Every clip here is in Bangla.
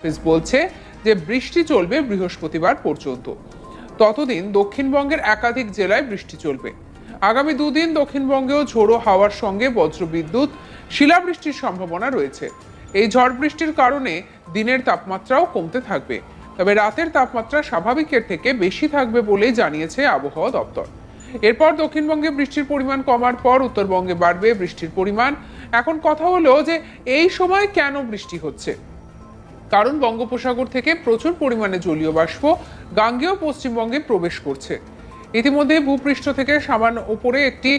অফিস বলছে যে বৃষ্টি চলবে বৃহস্পতিবার পর্যন্ত। ততদিন দক্ষিণবঙ্গের একাধিক জেলায় বৃষ্টি চলবে। আগামী দুদিন দক্ষিণবঙ্গেও ঝোড়ো হাওয়ার সঙ্গে বজ্রবিদ্যুৎ, শিলাবৃষ্টির সম্ভাবনা রয়েছে। এই ঝড় বৃষ্টির কারণে দিনের তাপমাত্রাও কমতে থাকবে। তবে রাতের তাপমাত্রা স্বাভাবিকের থেকে বেশি থাকবে বলে জানিয়েছে আবহাওয়া দপ্তর। এরপর দক্ষিণবঙ্গে বৃষ্টির পরিমাণ কমার পর উত্তরবঙ্গে বাড়বে বৃষ্টির পরিমাণ। এখন কথা হলো যে এই সময় কেন বৃষ্টি হচ্ছে? কারণ বঙ্গোপসাগর থেকে প্রচুর পরিমাণে জলীয় বাষ্প গাঙ্গেয় পশ্চিমবঙ্গে প্রবেশ করছে। ইতিমধ্যে ভূপৃষ্ঠ থেকে সামান্য উপরে একটি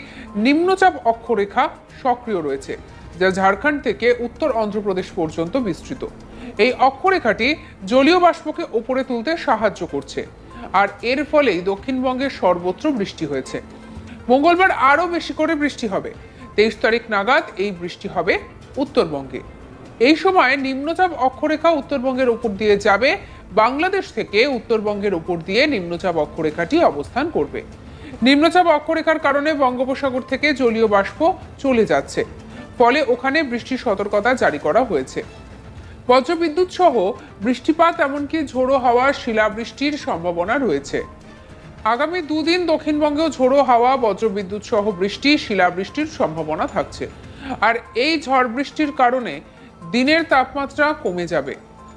নিম্নচাপ অক্ষরেখা সক্রিয় রয়েছে, যা ঝাড়খণ্ড থেকে উত্তর অন্ধ্রপ্রদেশ পর্যন্ত বিস্তৃত। এই অক্ষরেখাটি জলীয় বাষ্পকে উপরে তুলতে সাহায্য করছে, আর এর ফলেই দক্ষিণবঙ্গে সর্বত্র বৃষ্টি হয়েছে। মঙ্গলবার আরও বেশি করে বৃষ্টি হবে। তেইশ তারিখ নাগাদ এই বৃষ্টি হবে উত্তরবঙ্গে। এই সময় নিম্নচাপ অক্ষরেখা উত্তরবঙ্গের উপর দিয়ে যাবে। বাংলাদেশ থেকে উত্তরবঙ্গের উপর দিয়ে নিম্নচাপ অক্ষরেখাটি অবস্থান করবে। নিম্নচাপ অক্ষরেখার কারণে বঙ্গোপসাগর থেকে জলীয় বাষ্প চলে যাচ্ছে। ফলে ওখানে বৃষ্টির সতর্কতা জারি করা হয়েছে। বজ্রবিদ্যুৎ সহ বৃষ্টিপাত এমনকি ঝোড়ো হাওয়া, শিলাবৃষ্টির সম্ভাবনা রয়েছে। আগামী দুদিন দক্ষিণবঙ্গেও ঝোড়ো হাওয়া, বজ্রবিদ্যুৎ সহ বৃষ্টি, শিলাবৃষ্টির সম্ভাবনা থাকছে। আর এই ঝড় বৃষ্টির কারণে দিনের তাপমাত্রা কমে যাবে।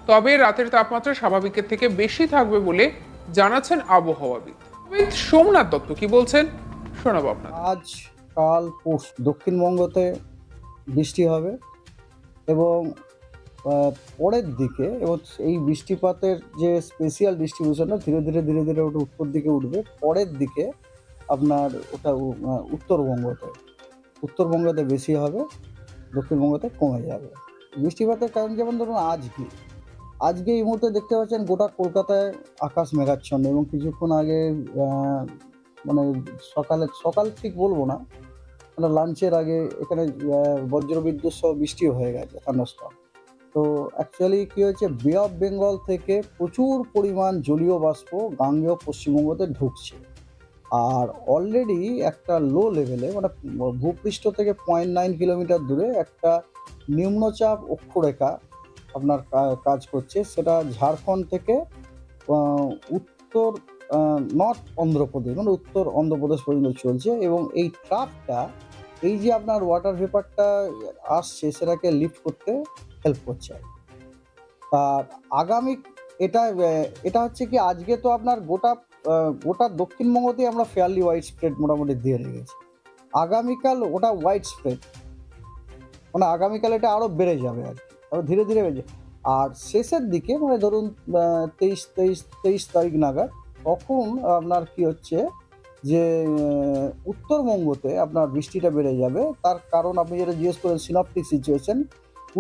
তবে রাতের তাপমাত্রা স্বাভাবিকের থেকে বেশি থাকবে বলে জানাচ্ছেন আবহাওয়াবিদ। সোমনাথ দত্ত কি বলছেন? শোনাবো আপনার আজ, কাল দক্ষিণবঙ্গতে বৃষ্টি হবে এবং পরের দিকে এবং এই বৃষ্টিপাতের যে স্পেশিয়াল ডিস্ট্রিবিউশনটা ধীরে ধীরে ধীরে ধীরে ওটা উত্তর দিকে উঠবে। পরের দিকে আপনার ওটা উত্তরবঙ্গতে উত্তরবঙ্গতে বেশি হবে, দক্ষিণবঙ্গতে কমে যাবে। বৃষ্টিপাতের কারণ যেমন ধরুন আজকে আজকে এই মুহূর্তে দেখতে পাচ্ছেন গোটা কলকাতায় আকাশ মেঘাচ্ছন্ন এবং কিছুক্ষণ আগে মানে সকালে, সকাল ঠিক বলব না মানে লাঞ্চের আগে এখানে বজ্রবিদ্যুৎ সহ বৃষ্টিও হয়ে গেছে থান্ডারস্টর্ম তো অ্যাকচুয়ালি কী হয়েছে বে অফ বেঙ্গল থেকে প্রচুর পরিমাণ জলীয় বাষ্প গাঙ্গেয় পশ্চিমবঙ্গতে ঢুকছে। আর অলরেডি একটা লো লেভেলে মানে ভূপৃষ্ঠ থেকে পয়েন্ট নাইন কিলোমিটার দূরে একটা নিম্নচাপ অক্ষরেখা আপনার কাজ করছে। সেটা ঝাড়খণ্ড থেকে উত্তর নর্থ অন্ধ্রপ্রদেশ মানে উত্তর অন্ধ্রপ্রদেশ পর্যন্ত চলছে এবং এই ট্রাফটা এই যে আপনার ওয়াটার ভেপারটা আসছে, সেটাকে লিফট করতে হেল্প করছে। আর আগামী, এটা এটা হচ্ছে কি, আজকে তো আপনার গোটা গোটা দক্ষিণবঙ্গতেই আমরা ফেয়ারলি হোয়াইট স্প্রেড মোটামুটি দিয়ে রেখেছি। আগামীকাল ওটা হোয়াইট স্প্রেড মানে আগামীকাল এটা আরও বেড়ে যাবে আর কি। আরও ধীরে ধীরে বেড়ে আর শেষের দিকে মানে ধরুন তেইশ তেইশ তেইশ তারিখ নাগাদ, তখন আপনার কি হচ্ছে যে উত্তরবঙ্গতে আপনার বৃষ্টিটা বেড়ে যাবে। তার কারণ আপনি যেটা জিজ্ঞেস করেন সিনপটিক সিচুয়েশন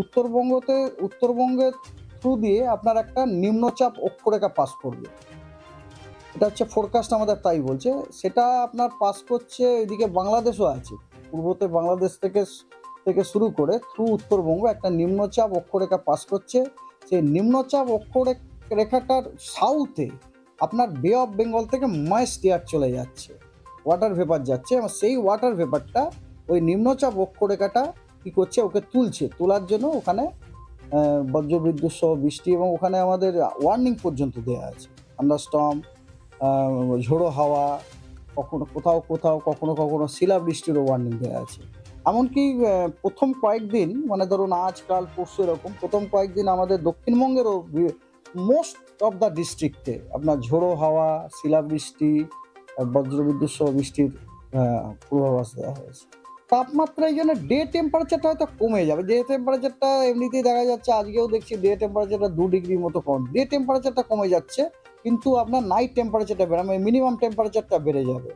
উত্তরবঙ্গতে, উত্তরবঙ্গের থ্রু দিয়ে আপনার একটা নিম্নচাপ অক্ষরেখা পাস করবে। এটা হচ্ছে ফোরকাস্ট আমাদের তাই বলছে। সেটা আপনার পাস করছে এদিকে বাংলাদেশও আছে। পূর্বতে বাংলাদেশ থেকে থেকে শুরু করে থ্রু উত্তরবঙ্গ একটা নিম্নচাপ অক্ষরেখা পাস করছে। সেই নিম্নচাপ অক্ষরেখাটার সাউথে আপনার বে অফ বেঙ্গল থেকে ময়েস্ট এয়ার চলে যাচ্ছে। ওয়াটার ভেপার যাচ্ছে এবং সেই ওয়াটার ভেপারটা ওই নিম্নচাপ অক্ষরেখাটা কী করছে, ওকে তুলছে। তোলার জন্য ওখানে বজ্রবিদ্যুৎ সহ বৃষ্টি এবং ওখানে আমাদের ওয়ার্নিং পর্যন্ত দেওয়া আছে। আন্ডারস্টম ঝোড়ো হাওয়া, কখনো কোথাও কোথাও, কখনো কখনো শিলাবৃষ্টিরও ওয়ার্নিং দেওয়া আছে। এমনকি প্রথম কয়েকদিন মানে ধরুন আজকাল, পরশু এরকম, প্রথম কয়েকদিন আমাদের দক্ষিণবঙ্গেরও মোস্ট অফ দ্য ডিস্ট্রিক্টে আপনার ঝোড়ো হাওয়া শিলাবৃষ্টি বজ্রবিদ্যুৎ সহ বৃষ্টির পূর্বাভাস দেওয়া হয়েছে। তাপমাত্রা এই জন্য ডে টেম্পারেচারটা হয়তো কমে যাবে। ডে টেম্পারেচারটা এমনিতেই দেখা যাচ্ছে, আজকেও দেখছি ডে টেম্পারেচারটা দু ডিগ্রির মতো কম। ডে টেম্পারেচারটা কমে যাচ্ছে। কিন্তু আপনার নাইট টেম্পারেচারটা বেড়ে মিনিমাম টেম্পারেচারটা বেড়ে যাবে।